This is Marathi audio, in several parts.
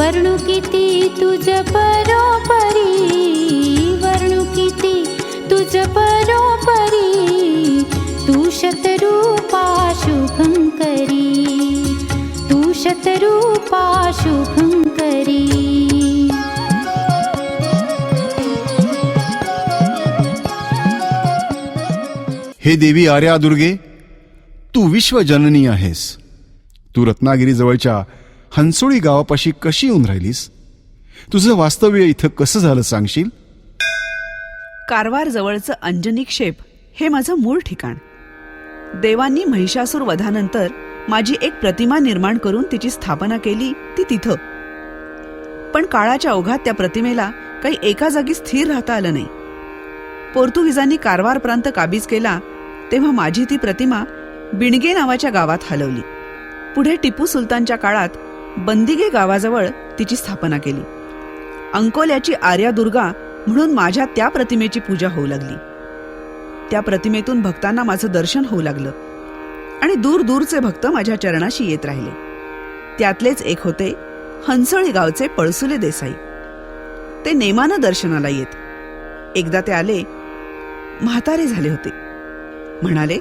वर्णू किती तुझ परोपरी वर्णू किती तुझ परोपरी तू शतरूपा शुभंकरी तू शतरूपा शुभंकरी. हे देवी आर्या दुर्गे तू विश्वजननी आहेस. तू रत्नागिरी जवळच्या हंसोळी गावापाशी कशी येऊन राहिलीस? तुझं वास्तव्य इथं कसं झालं सांगशील? कारवार जवळचं अंजनी क्षेप हे माझं मूळ ठिकाण. देवांनी महिषासूर वधानंतर माझी एक प्रतिमा निर्माण करून तिची स्थापना केली ती तिथं. पण काळाच्या ओघात त्या प्रतिमेला काही एका जागी स्थिर राहता आलं नाही. पोर्तुगीजांनी कारवार प्रांत काबीज केला तेव्हा माझी ती प्रतिमा बिणगे नावाच्या गावात हलवली. पुढे टिपू सुलतानच्या काळात बंदिगे गावाजवळ तिची स्थापना केली. अंकोल्याची आर्या दुर्गा म्हणून माझ्या त्या प्रतिमेची पूजा होऊ लागली. त्या प्रतिमेतून भक्तांना माझं दर्शन होऊ लागलं आणि दूर दूरचे भक्त माझ्या चरणाशी येत राहिले. त्यातलेच एक होते हंसळी गावचे पळसुले देसाई. ते नेमानं दर्शनाला येत. एकदा ते आले म्हातारे झाले होते. म्हणाले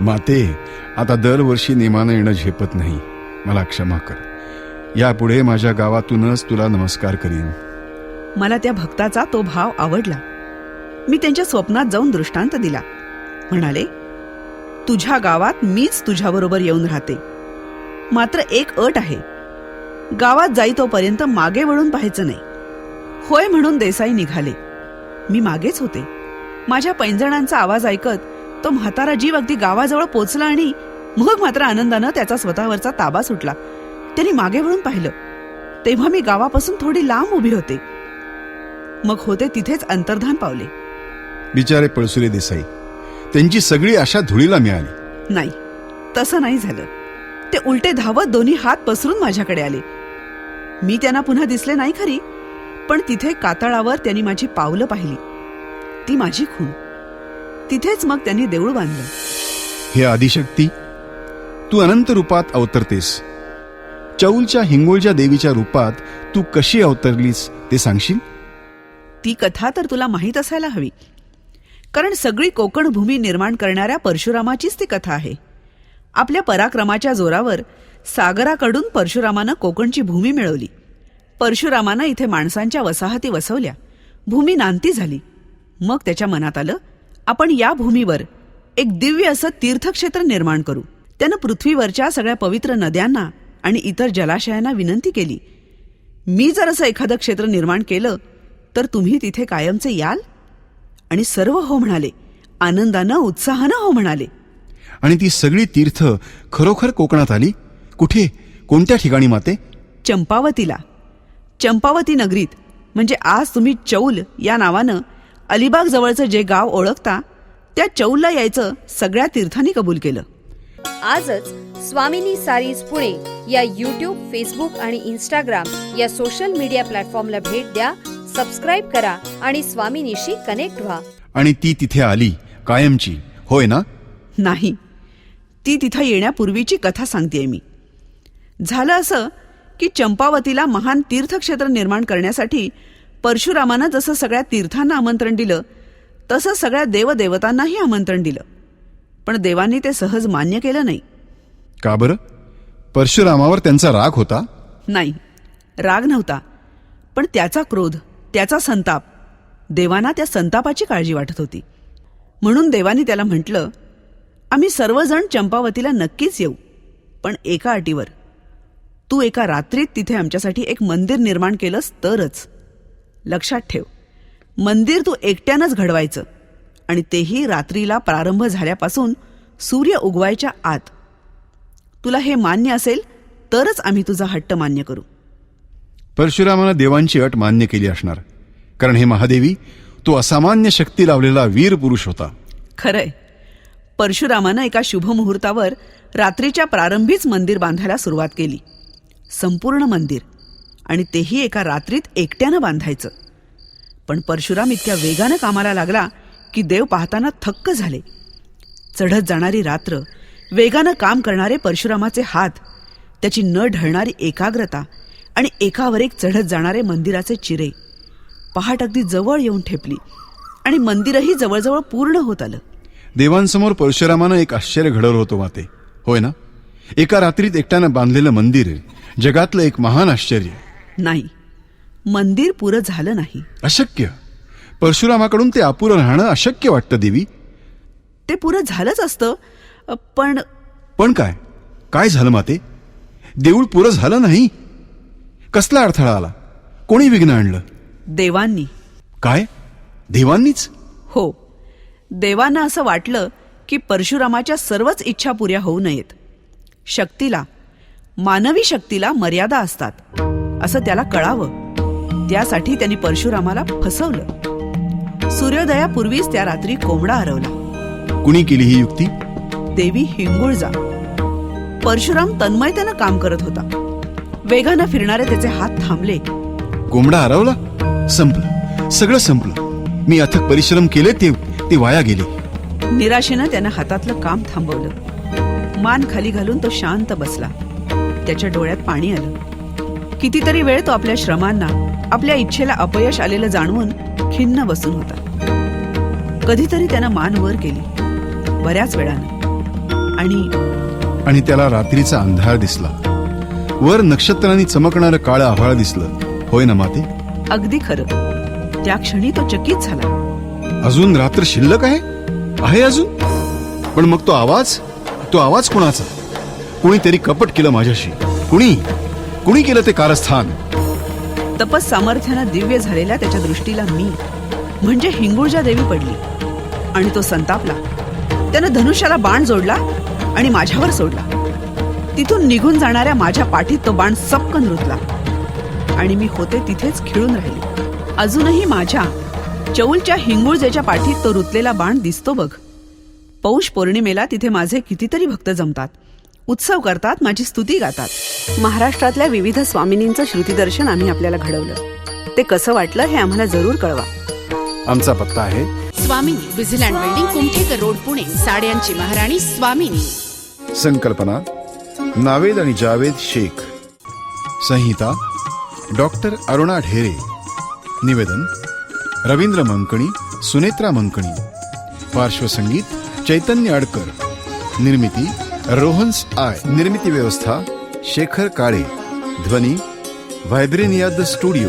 माते आता दरवर्षी नेमानं येणं झेपत नाही. मला क्षमा कर. यापुढे माझ्या गावातूनच तुला नमस्कार करीन. मला त्या भक्ताचा तो भाव आवडला. मी त्यांच्या स्वप्नात जाऊन दृष्टांत दिला. म्हणाले तुझ्या गावात मीच तुझ्याबरोबर येऊन राहते. मात्र एक अट आहे. गावात जाई तोपर्यंत मागे वळून पाहायचं नाही. होय म्हणून देसाई निघाले. मी मागेच होते. माझ्या पैंजणांचा आवाज ऐकत तो म्हातारा जीव अगदी गावाजवळ पोचला आणि मग मात्र आनंदानं त्याचा स्वतःवरचा ताबा सुटला. त्यांनी मागे वळून पाहिलं. तेव्हा मी गावापासून थोडी लांब उभी होते. मग होते तिथेच अंतर्धान पावले. बिचारे पळसुले देसाई त्यांची सगळी आशा धुळीला मिळाली. नाही तसं नाही झालं. ते उलटे धावत दोन्ही हात पसरून माझ्याकडे आले. मी त्यांना पुन्हा दिसले नाही खरी पण तिथे कातळावर त्यांनी माझी पावलं पाहिली. ती माझी खून. तिथेच मग त्यांनी देऊळ बांधलं. हे आदिशक्ती तू अनंत रूपात अवतरतेस. चौलच्या हिंगोळच्या देवीच्या रूपात तू कशी अवतरलीस ते सांगशील? ती कथा तर तुला माहीत असायला हवी. कारण सगळी कोकण भूमी निर्माण करणाऱ्या परशुरामाचीच ती कथा आहे. आपल्या पराक्रमाच्या जोरावर सागराकडून परशुरामानं कोकणची भूमी मिळवली. परशुरामानं इथे माणसांच्या वसाहती वसवल्या. भूमी नांती झाली. मग त्याच्या मनात आलं आपण या भूमीवर एक दिव्य असं तीर्थक्षेत्र निर्माण करू. त्यानं पृथ्वीवरच्या सगळ्या पवित्र नद्यांना आणि इतर जलाशयांना विनंती केली मी जर असं एखादं क्षेत्र निर्माण केलं तर तुम्ही तिथे कायमचे याल? आणि सर्व हो म्हणाले आनंदानं उत्साहानं हो म्हणाले. आणि ती सगळी तीर्थ खरोखर कोकणात आली? कुठे? कोणत्या ठिकाणी माते? चंपावतीला. चंपावती नगरीत म्हणजे आज तुम्ही चौल या नावानं अलिबाग जवळचं जे गाव ओळखता त्या चौलला यायचं सगळ्या तीर्थांनी कबूल केलं. आजच स्वामिनी सारीज पुणे या यूट्यूब फेसबुक आणि इंस्टाग्राम या सोशल मीडिया प्लॅटफॉर्मला भेट द्या सबस्क्राईब करा आणि स्वामिनीशी कनेक्ट व्हा. आणि ती तिथे आली कायमची. होय ना? नाही. ती तिथं येण्यापूर्वीची कथा सांगतेय मी. झालं असं की चंपावतीला महान तीर्थक्षेत्र निर्माण करण्यासाठी परशुरामानं जसं सगळ्या तीर्थांना आमंत्रण दिलं तसं सगळ्या देवदेवतांनाही आमंत्रण दिलं. पण देवांनी ते सहज मान्य केलं नाही. का बरं? परशुरामावर त्यांचा राग होता? नाही राग नव्हता पण त्याचा क्रोध त्याचा संताप देवांना त्या संतापाची काळजी वाटत होती. म्हणून देवानी त्याला म्हटलं आम्ही सर्वजण चंपावतीला नक्कीच येऊ पण एका अटीवर. तू एका रात्रीत तिथे आमच्यासाठी एक मंदिर निर्माण केलंस तरच. लक्षात ठेव मंदिर तू एकट्यानंच घडवायचं आणि तेही रात्रीला प्रारंभ झाल्यापासून सूर्य उगवायच्या आत. तुला हे मान्य असेल तरच आम्ही तुझा हट्ट मान्य करू. परशुरामानं देवांची अट मान्य केली असणार. कारण हे महादेवी तो असामान्य शक्ती लावलेला वीर पुरुष होता. खरंय. परशुरामानं एका शुभमुहूर्तावर रात्रीच्या प्रारंभीच मंदिर बांधायला सुरुवात केली. संपूर्ण मंदिर. आणि तेही एका रात्रीत एकट्यानं बांधायचं. पण परशुराम इतक्या वेगानं कामाला लागला की देव पाहताना थक्क झाले. चढत जाणारी रात्र वेगानं काम करणारे परशुरामाचे हात त्याची न ढळणारी एकाग्रता आणि एकावर एक चढत जाणारे मंदिराचे चिरे. पहाट अगदी जवळ येऊन ठेपली आणि मंदिरही जवळजवळ पूर्ण होत आलं. देवांसमोर परशुरामानं एक आश्चर्य घडवलं होतं माते. होय ना? एका रात्रीत एकट्यानं बांधलेलं मंदिर जगातलं एक महान आश्चर्य. नाही. मंदिर पुरं झालं नाही. अशक्य. परशुरामाकडून ते अपुरं राहणं अशक्य वाटतं देवी. ते पुरं झालंच असतं. पण पण काय? काय झालं माते? देऊळ पुरं झालं नाही? कसला अडथळा आला? कोणी विघ्न आणलं? देवांनी. काय? देवांनीच? हो. देवांना असं वाटलं की परशुरामाच्या सर्वच इच्छा पुऱ्या होऊ नयेत. शक्तीला मानवी शक्तीला मर्यादा असतात. असं त्याला कळावं. त्यासाठी त्यांनी परशुरामाला फसवलं. सूर्योदयापूर्वीच त्या रात्री कोंबडा हरवला. कुणी केली ही युक्ती? देवी हिंगुळजा परशुराम तन्मयतेनं काम करत होता. वेगानं फिरणारे त्याचे हात थांबले. कोंबडा हरवला. संपलं. सगळं संपलं. मी अथक परिश्रम केले ते ते वाया गेले. निराशेनं त्यानं हातातलं काम थांबवलं. मान खाली घालून तो शांत बसला. त्याच्या डोळ्यात पाणी आलं. कितीतरी वेळ तो आपल्या श्रमांना आपल्या इच्छेला अपयश आलेलं जाणवून खिन्न बसून होता. कधीतरी त्यानं मान वर केली. बऱ्याच वेळानं. आणि आणि त्याला रात्रीचा अंधार दिसला. वर नक्षत्रांनी चमकणारं काळं आभाळ दिसलं. होय ना माते? अगदी खरं. त्या क्षणी तो चकित झाला. अजून रात्र शिल्लक आहे? आहे अजून? पण मग तो आवाज? तो आवाज कोणाचा? कुणीतरी कपट केलं माझ्याशी. कुणी? कुणी केलं ते कारस्थान? तपस सामर्थ्यानं दिव्य झालेल्या त्याच्या दृष्टीला मी म्हणजे हिंगुळजा देवी पडली. आणि तो संतापला. त्यानं धनुष्याला बाण जोडला आणि माझ्यावर सोडला. तिथून निघून जाणाऱ्या माझ्या पाठीत तो बाण सपकन रुतला. आणि मी होते तिथेच खिळून राहिले. अजूनही माझ्या चौलच्या हिंगुळजेच्या पाठीत तो रुतलेला बाण दिसतो बघ. पौष पौर्णिमेला तिथे माझे कितीतरी भक्त जमतात. उत्सव करतात माझी स्तुती गातात. महाराष्ट्रातल्या विविध स्वामिनींचं श्रुतीदर्शन आम्ही आपल्याला घडवलं. ते कसं वाटलं हे आम्हाला जरूर कळवा. आमचा पत्ता आहे स्वामिनी विझिलँड बिल्डिंग कुमठेकर रोड पुणे. साड्यांची महाराणी स्वामिनी. संकल्पना नावेद आणि जावेद शेख. संहिता डॉक्टर अरुणा ढेरे. निवेदन रवींद्र मंकणी सुनेत्रा मंकणी. पार्श्वसंगीत चैतन्य अडकर. निर्मिती रोहन्स आय. निर्मिती व्यवस्था शेखर काळे. ध्वनी व्हायब्रेनिया द स्टुडिओ.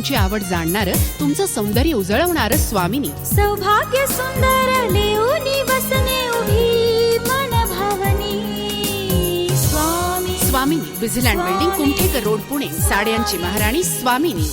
तुमची आवड जाणणारं तुमचं सौंदर्य उजळवणारं स्वामिनी. सौभाग्य सुंदर लेऊनी बसने उभी मन भावनी स्वामी. स्वामिनी विझिलँड बिल्डिंग कुमठेकर रोड पुणे. साड्यांची महाराणी स्वामिनी.